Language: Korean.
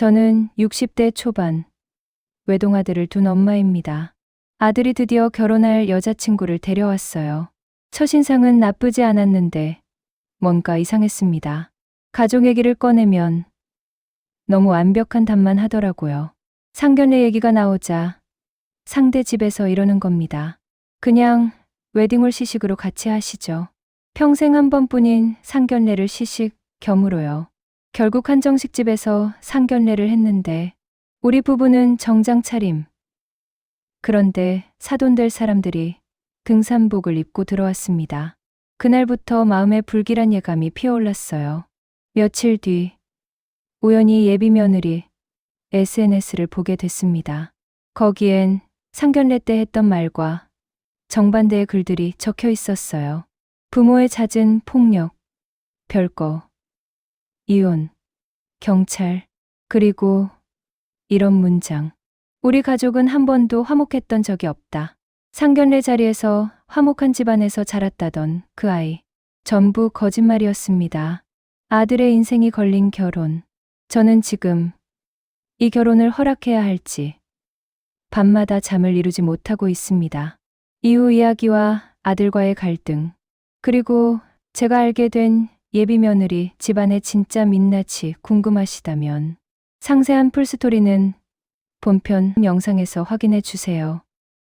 저는 60대 초반 외동아들을 둔 엄마입니다. 아들이 드디어 결혼할 여자친구를 데려왔어요. 첫인상은 나쁘지 않았는데 뭔가 이상했습니다. 가족 얘기를 꺼내면 너무 완벽한 답만 하더라고요. 상견례 얘기가 나오자 상대 집에서 이러는 겁니다. 그냥 웨딩홀 시식으로 같이 하시죠. 평생 한 번뿐인 상견례를 시식 겸으로요. 결국 한정식 집에서 상견례를 했는데 우리 부부는 정장 차림. 그런데 사돈될 사람들이 등산복을 입고 들어왔습니다. 그날부터 마음에 불길한 예감이 피어올랐어요. 며칠 뒤 우연히 예비 며느리 SNS를 보게 됐습니다. 거기엔 상견례 때 했던 말과 정반대의 글들이 적혀 있었어요. 부모의 잦은 폭력, 별거, 이혼, 경찰, 그리고 이런 문장. 우리 가족은 한 번도 화목했던 적이 없다. 상견례 자리에서 화목한 집안에서 자랐다던 그 아이. 전부 거짓말이었습니다. 아들의 인생이 걸린 결혼. 저는 지금 이 결혼을 허락해야 할지 밤마다 잠을 이루지 못하고 있습니다. 이후 이야기와 아들과의 갈등, 그리고 제가 알게 된 예비 며느리 집안의 진짜 민낯이 궁금하시다면 상세한 풀스토리는 본편 영상에서 확인해 주세요.